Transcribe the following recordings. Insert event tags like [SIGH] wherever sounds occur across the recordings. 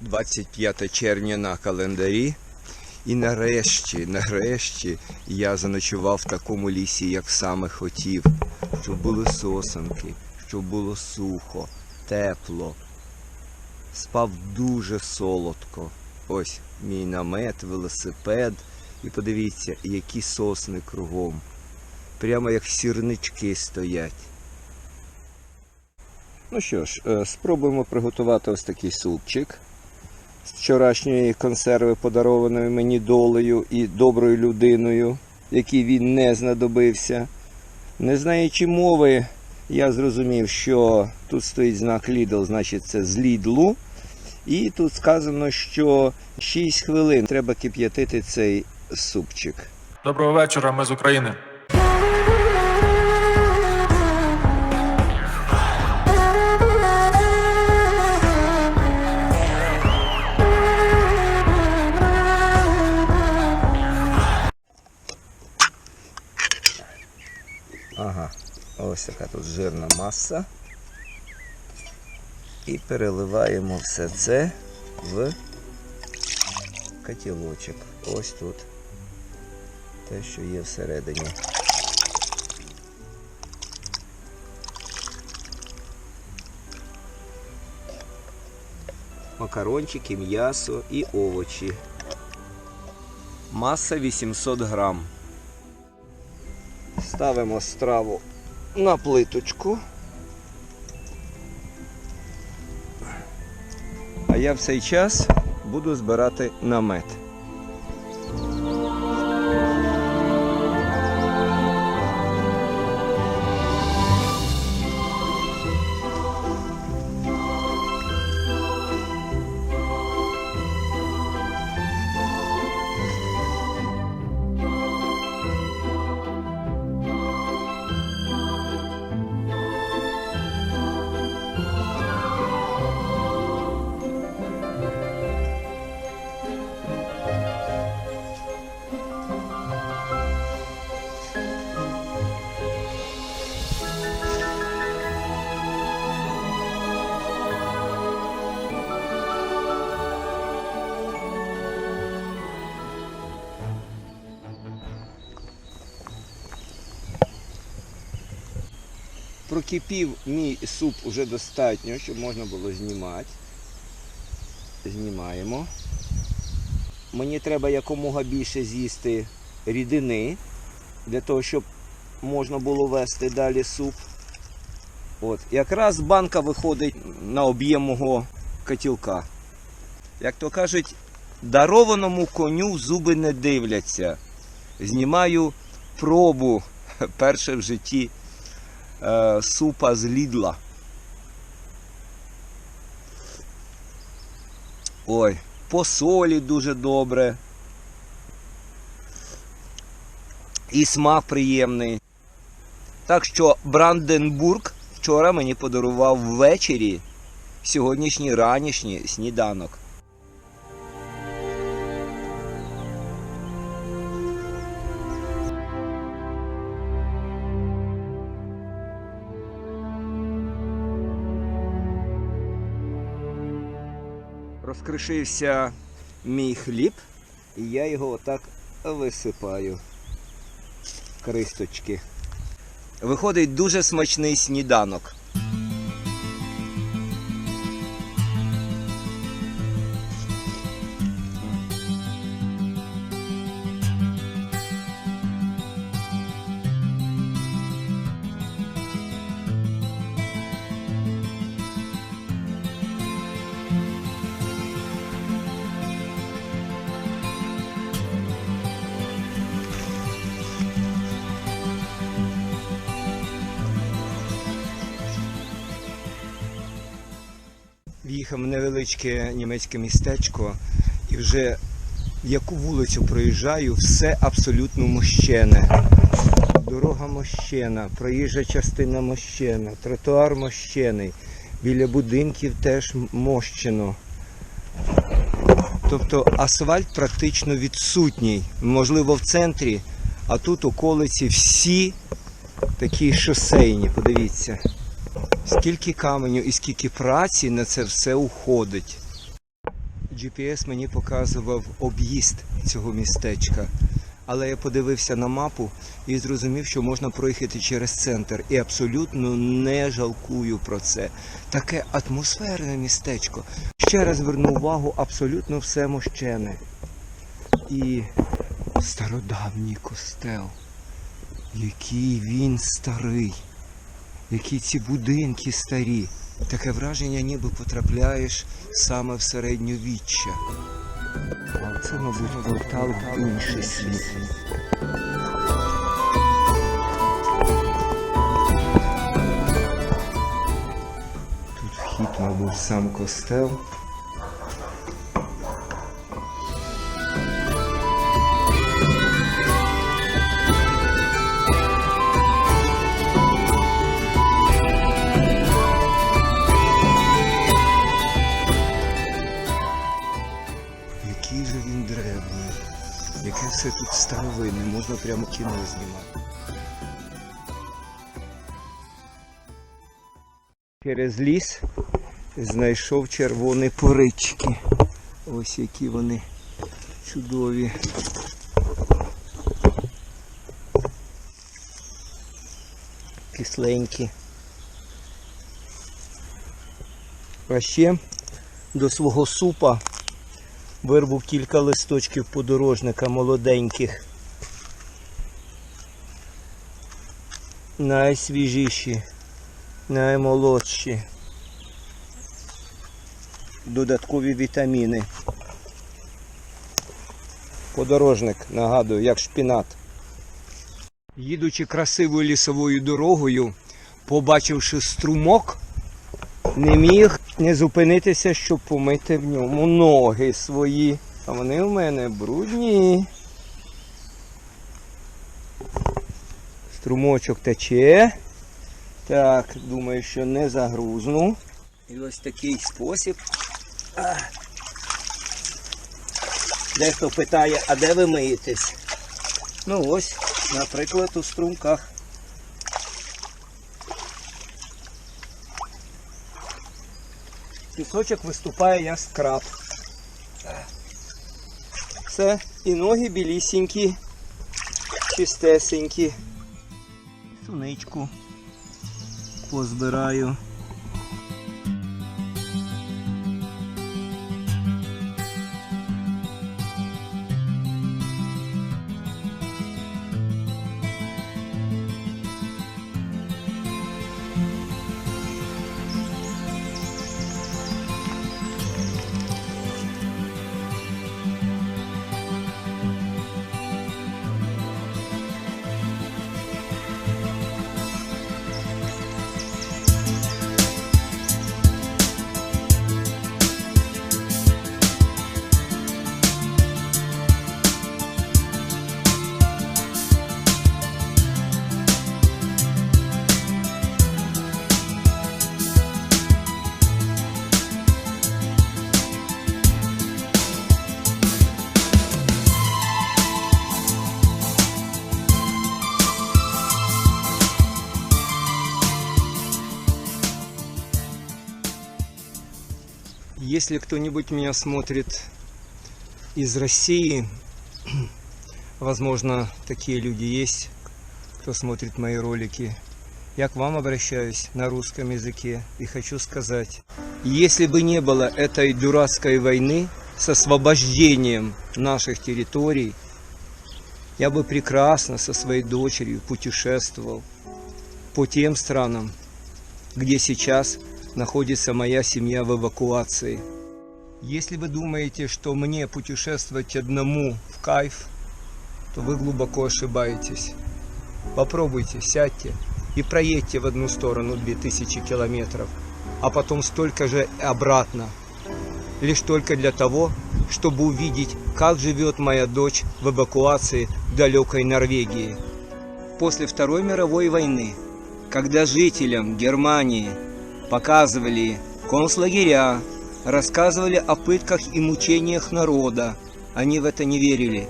25 червня на календарі. І нарешті, нарешті я заночував в такому лісі, як саме хотів. Щоб були сосенки, щоб було сухо, тепло. Спав дуже солодко. Ось мій намет, велосипед. І подивіться, які сосни кругом. Прямо як сірнички стоять. Ну що ж, е, спробуємо приготувати ось такий супчик з вчорашньої консерви, подарованої мені долею і доброю людиною, який він не знадобився. Не знаючи мови, я зрозумів, що тут стоїть знак Lidl, значить це з Лідлу. І тут сказано, що 6 хвилин треба кип'ятити цей супчик. Доброго вечора, ми з України. Ага, ось така тут жирна маса. І переливаємо все це в котілочок. Ось тут. Те, що є всередині. Макарончики, м'ясо і овочі. Маса 800 грам. Ставимо страву на плиточку. А я в цей час буду збирати намет. Прокипів мій суп уже достатньо, щоб можна було знімати. Знімаємо. Мені треба якомога більше з'їсти рідини, для того, щоб можна було вести далі суп. От. Якраз банка виходить на об'єм мого котілка. Як то кажуть, дарованому коню зуби не дивляться. Знімаю пробу [LAUGHS] перше в житті е, супа з Лідла. Ой, по солі дуже добре. І смак приємний. Так що Бранденбург вчора мені подарував ввечері сьогоднішній ранішній сніданок. Розкришився мій хліб, і я його отак висипаю кристочки. Виходить дуже смачний сніданок. В'їхав в невеличке німецьке містечко і вже яку вулицю проїжджаю, все абсолютно мощене. Дорога мощена, проїжджа частина мощена, тротуар мощений, біля будинків теж мощено. Тобто асфальт практично відсутній. Можливо, в центрі, а тут околиці всі такі шосейні, подивіться. Скільки каменю і скільки праці на це все уходить. GPS мені показував об'їзд цього містечка. Але я подивився на мапу і зрозумів, що можна проїхати через центр. І абсолютно не жалкую про це. Таке атмосферне містечко. Ще раз зверну увагу, абсолютно все мощене. І стародавній костел. Який він старий. Які ці будинки старі. Таке враження, ніби потрапляєш саме в середньовіччя. А це, мабуть, портал в інший світ. Тут вхід, мабуть, сам костел. Все тут старовинне, можна прямо кіно знімати. Через ліс знайшов червоні порички. Ось які вони чудові. Кисленькі. А ще до свого супа вирву кілька листочків подорожника молоденьких. Найсвіжіші, наймолодші. Додаткові вітаміни. Подорожник, нагадую, як шпінат. Їдучи красивою лісовою дорогою, побачивши струмок, не міг не зупинитися, щоб помити в ньому ноги свої. А вони у мене брудні. Струмочок тече. Так, думаю, що не загрузну. І ось такий спосіб. Дехто питає, а де ви миєтесь? Ну ось, наприклад, у струмках. Пісочок виступає як скраб. Все, і ноги білісінькі, чистесенькі. Суничку позбираю. Если кто-нибудь меня смотрит из России, [CLEARS THROAT] возможно, такие люди есть, кто смотрит мои ролики. Я к вам обращаюсь на русском языке и хочу сказать, если бы не было этой дурацкой войны с освобождением наших территорий, я бы прекрасно со своей дочерью путешествовал по тем странам, где сейчас находится моя семья в эвакуации. Если вы думаете, что мне путешествовать одному в кайф, то вы глубоко ошибаетесь. Попробуйте, сядьте и проедьте в одну сторону 2000 километров, а потом столько же обратно. Лишь только для того, чтобы увидеть, как живет моя дочь в эвакуации в далекой Норвегии. После Второй мировой войны, когда жителям Германии показывали концлагеря, рассказывали о пытках и мучениях народа. Они в это не верили,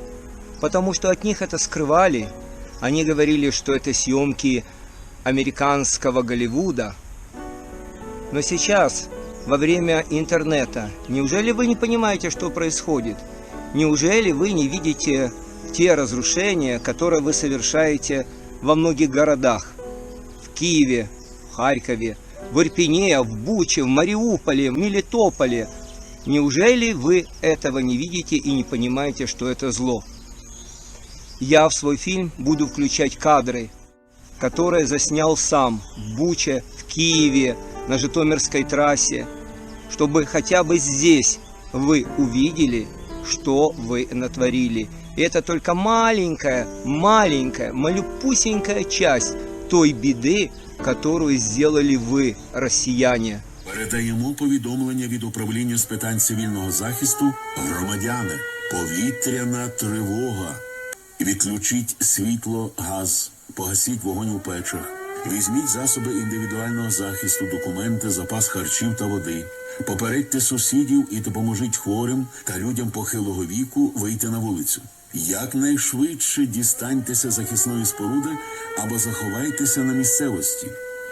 потому что от них это скрывали. Они говорили, что это съемки американского Голливуда. Но сейчас во время интернета. Неужели вы не понимаете, что происходит? Неужели вы не видите те разрушения, которые вы совершаете во многих городах? В Киеве, в Харькове, в Ирпене, в Буче, в Мариуполе, в Мелитополе. Неужели вы этого не видите и не понимаете, что это зло? Я в свой фильм буду включать кадры, которые заснял сам в Буче, в Киеве, на Житомирской трассе, чтобы хотя бы здесь вы увидели, что вы натворили. Это только маленькая, маленькая, малюпусенькая часть той беды, которую сделали вы, россияне. Передаємо повідомлення від управління з питань цивільного захисту громадяни. Повітряна тривога. Відключіть світло, газ, погасіть вогонь у печах. Візьміть засоби індивідуального захисту, документи, запас харчів та води. Попередьте сусідів і допоможіть хворим та людям похилого віку вийти на вулицю. Якнайшвидше дістаньтеся захисної споруди або заховайтеся на місцевості.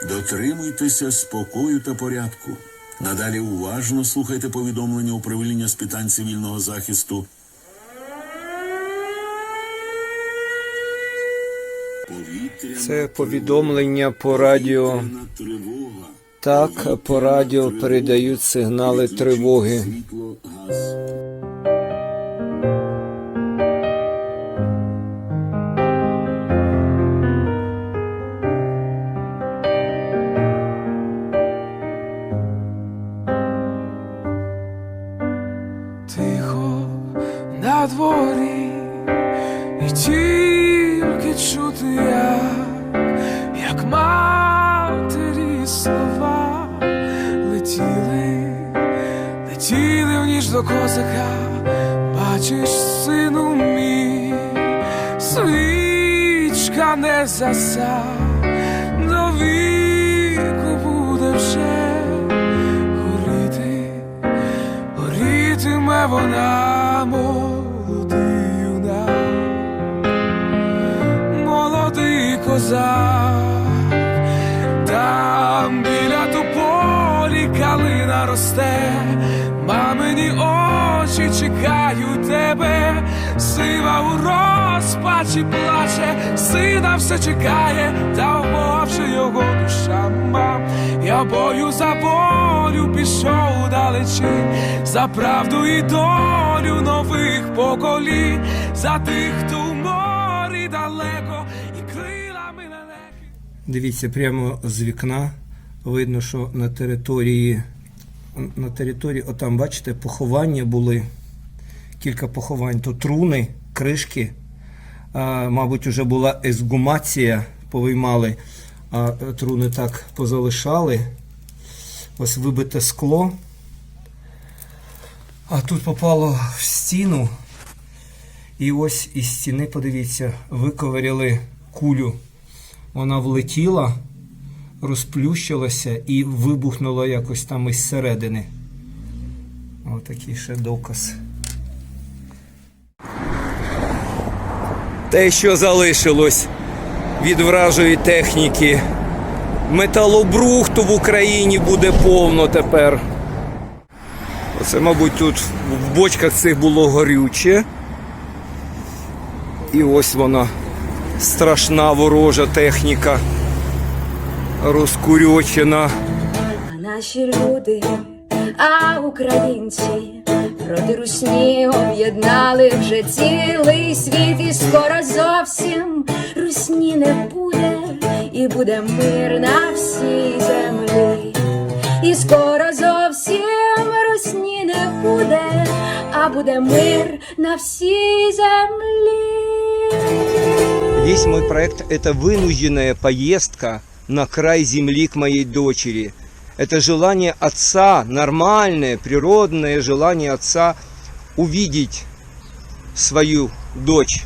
Дотримуйтеся спокою та порядку. Надалі уважно слухайте повідомлення управління з питань цивільного захисту. Це повідомлення по радіо. Так по радіо передають сигнали тривоги. Вона молодий молодий козак, там біля тополі калина росте, мамині очі чекають тебе, сива у розпачі плаче, сина все чекає, та вмовчи його душа мам. Я бою за волю пішов далечі, за правду і долю нових поколінь, за тих, хто в морі далеко і крилами лелеки. Дивіться, прямо з вікна видно, що на території, на території, отам, бачите, поховання були. Кілька поховань. То труни, кришки. А, мабуть, вже була езгумація, повиймали, а труни так позалишали. Ось вибите скло. А тут попало в стіну. І ось із стіни, подивіться, виковиряли кулю. Вона влетіла, розплющилася і вибухнула якось там із середини. Отакий ще доказ. Те, що залишилось від вражої техніки. Металобрухту в Україні буде повно тепер. Оце, мабуть, тут в бочках цих було горюче. І ось вона страшна ворожа техніка. Розкурьочена. Наші люди, а українці проти русні об'єднали вже цілий світ, і скоро зовсім русні не буде, і буде мир на всій землі. І скоро зовсім русні не буде, а буде мир на всій землі. Весь мой проект – это вынужденная поездка на край земли к моей дочери. Это желание отца, нормальное, природное желание отца увидеть свою дочь.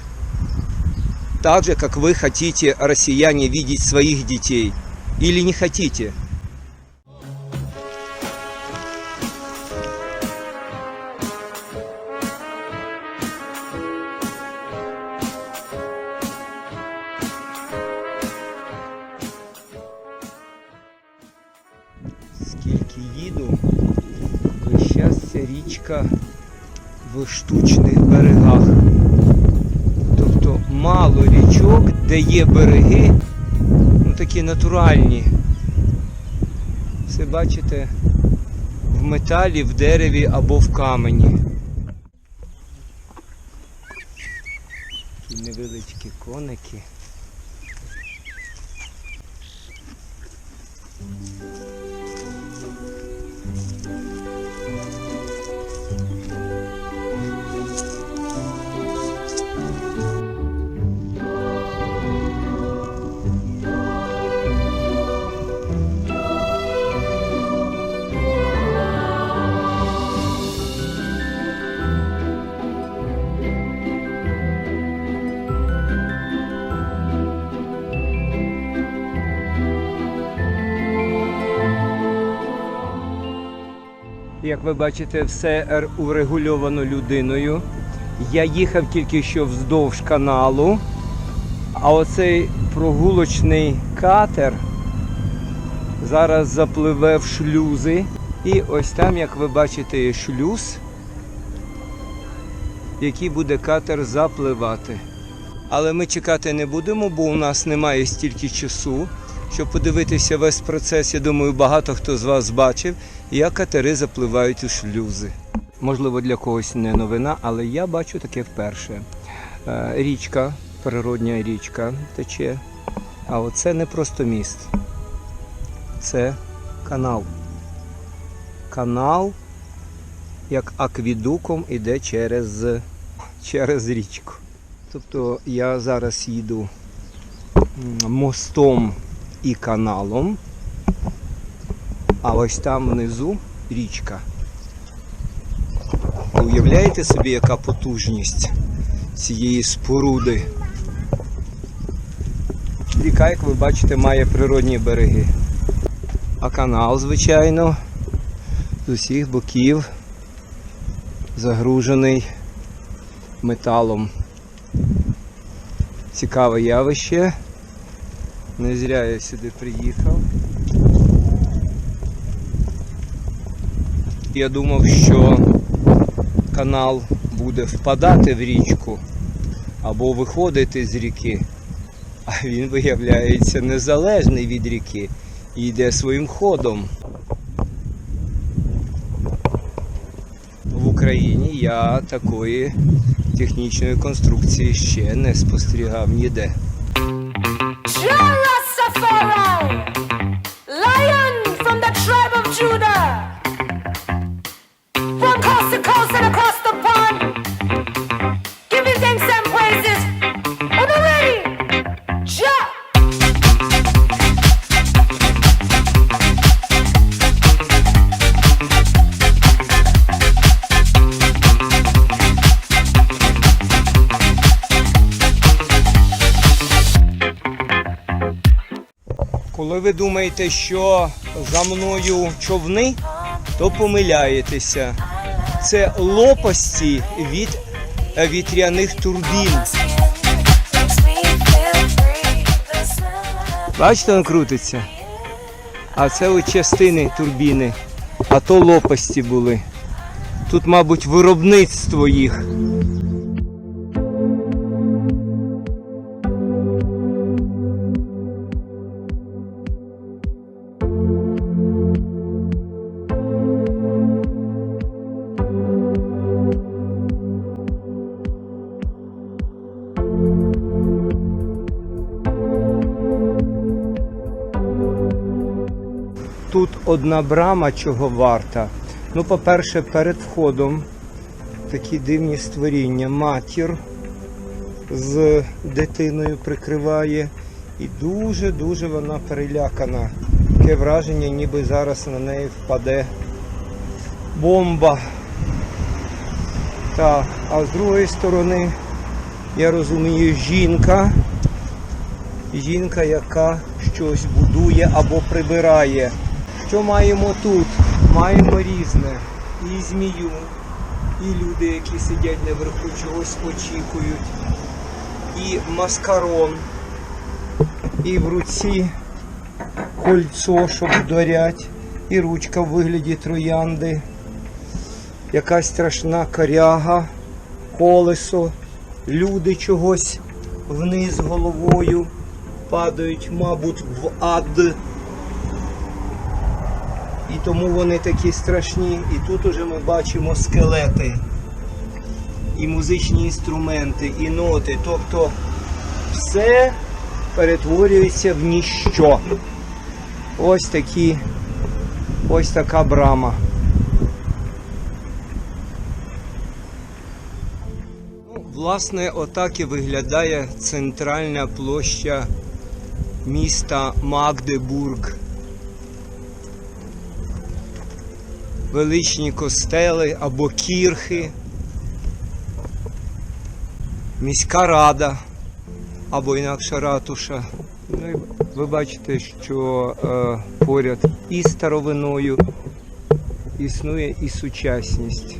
Так же, как вы хотите, россияне, видеть своих детей. Или не хотите. Річка в штучних берегах. Тобто мало річок, де є береги, ну такі натуральні. Все бачите в металі, в дереві або в камені. Такі невеличкі коники. Як ви бачите, все урегульовано людиною. Я їхав тільки що вздовж каналу, а оцей прогулочний катер зараз запливе в шлюзи. І ось там, як ви бачите, є шлюз, який буде катер запливати. Але ми чекати не будемо, бо у нас немає стільки часу, щоб подивитися весь процес. Я думаю, багато хто з вас бачив, як катери запливають у шлюзи. Можливо, для когось не новина, але я бачу таке вперше. Е, Річка, природня річка тече. А оце не просто міст. Це канал. Канал, як аквідуком, іде через, через річку. Тобто я зараз їду мостом і каналом, а ось там внизу річка. Уявляєте собі, яка потужність цієї споруди? Ріка, як ви бачите, має природні береги. А канал, звичайно, з усіх боків загружений металом. Цікаве явище. Не зря я сюди приїхав. Я думав, що канал буде впадати в річку або виходити з ріки, а він виявляється незалежний від ріки і йде своїм ходом. В Україні я такої технічної конструкції ще не спостерігав ніде. Ви думаєте, що за мною човни, то помиляєтеся. Це лопасті від е, вітряних турбін. Бачите, він крутиться. А це ось частини турбіни, а то лопасті були. Тут, мабуть, виробництво їх. Одна брама чого варта. Ну, по-перше, перед входом такі дивні створіння. Матір з дитиною прикриває. І дуже-дуже вона перелякана. Таке враження, ніби зараз на неї впаде бомба. Так, а з другої сторони, я розумію, жінка. Жінка, яка щось будує або прибирає. Що маємо тут? Маємо різне. І змію, і люди, які сидять наверху, чогось очікують, і маскарон, і в руці кольцо, щоб дорять, і ручка в вигляді троянди. якась страшна коряга, колесо, люди чогось вниз головою падають, мабуть, в ад. Тому вони такі страшні. І тут уже ми бачимо скелети, і музичні інструменти, і ноти. Тобто все перетворюється в ніщо. Ось такі, ось така брама. Ну, Власне, отак і виглядає центральна площа міста Магдебург. Величні костели або кірхи, міська рада або інакша ратуша. Ну, і ви бачите, що е, поряд із старовиною існує і сучасність.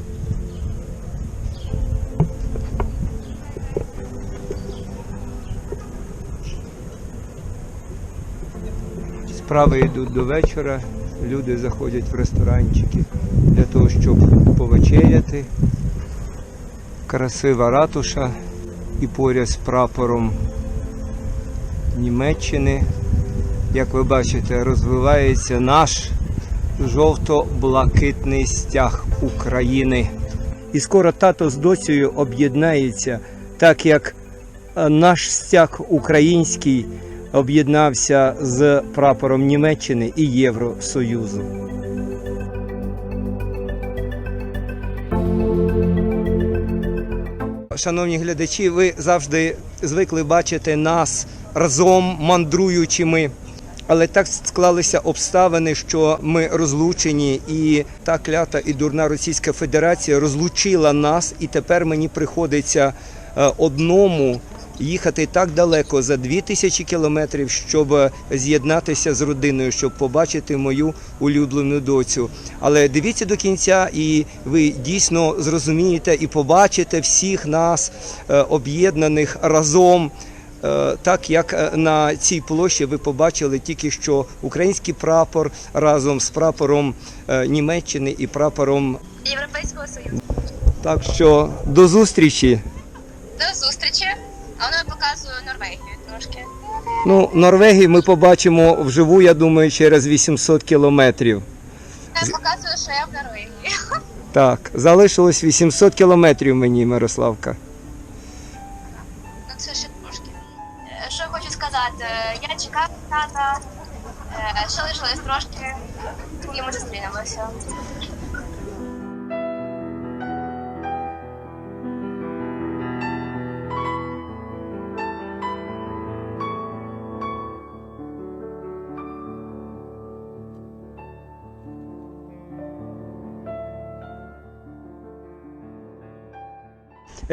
Справи йдуть до вечора, люди заходять в ресторанчики для того, щоб повечеряти. Красива ратуша і поряд з прапором Німеччини, як ви бачите, розвивається наш жовто-блакитний стяг України. І скоро тато з доцею об'єднається, так як е, наш стяг український об'єднався з прапором Німеччини і Євросоюзу. Шановні глядачі, ви завжди звикли бачити нас разом мандруючими. Але так склалися обставини, що ми розлучені, і та клята і дурна Російська Федерація розлучила нас, і тепер мені приходиться е, одному їхати так далеко за 2000 кілометрів, щоб е, з'єднатися з родиною, щоб побачити мою улюблену доцю. Але дивіться до кінця, і ви дійсно зрозумієте і побачите всіх нас е, об'єднаних разом. Е, Так як на цій площі ви побачили тільки що український прапор разом з прапором Німеччини і прапором. Європейського Союзу. Так що до зустрічі. До зустрічі. А вона показує Норвегію трошки. Ну, Норвегію ми побачимо вживу, я думаю, через 800 кілометрів. Вона показує, що я в Норвегії. Так, залишилось 800 кілометрів мені, Мирославка. Ну це ще трошки. Е, Що хочу сказати, я чекаю тата. Е, Ще лишилось трошки, і ми зустрінемося.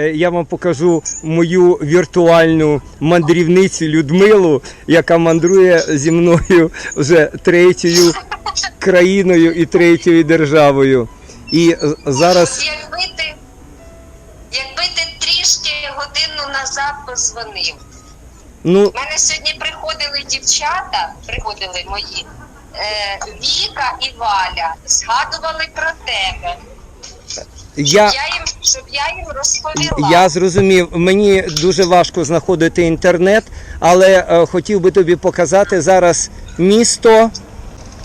Я вам покажу мою віртуальну мандрівницю Людмилу, яка мандрує зі мною вже третьою країною і третьою державою. І е, зараз Якби ти, якби ти трішки годину назад позвонив. ну У мене сьогодні приходили дівчата, приходили мої, е, Віка і Валя, згадували про тебе. я. Я їм, щоб я їм розповіла. Я зрозумів, мені дуже важко знаходити інтернет, але е, хотів би тобі показати зараз місто,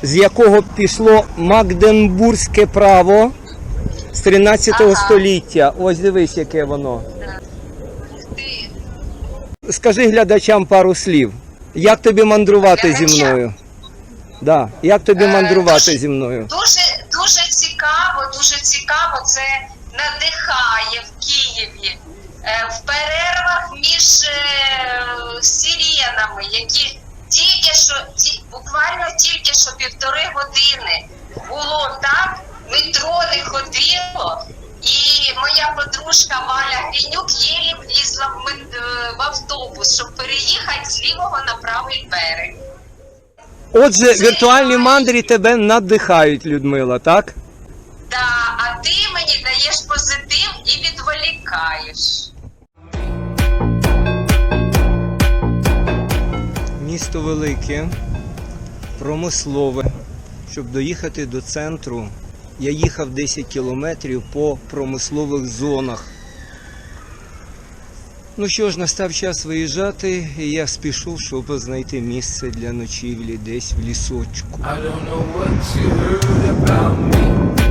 з якого пішло Магденбурзьке право з 13 Ага. століття. Ось дивись, яке воно. Ти, Скажи глядачам пару слів. Як тобі мандрувати зі Глядачам? мною? Да. Як тобі Е, мандрувати зі мною? дуже, дуже цікаво, дуже цікаво. Це надихає в Києві. Е, в перервах між е, сиренами, які тільки що, ті, буквально тільки що півтори години було так, метро не ходило. І моя подружка Валя Гринюк єлі влізла в, е, в автобус, щоб переїхати з лівого на правий берег. Отже, віртуальні мандрі тебе надихають, Людмила, так? Да, а ти мені даєш позитив і відволікаєш. Місто велике, промислове. Щоб доїхати до центру, Я їхав 10 кілометрів по промислових зонах. Ну що ж, настав час виїжджати, і я спішу, щоб знайти місце для ночівлі десь в лісочку. I don't know what you heard about me.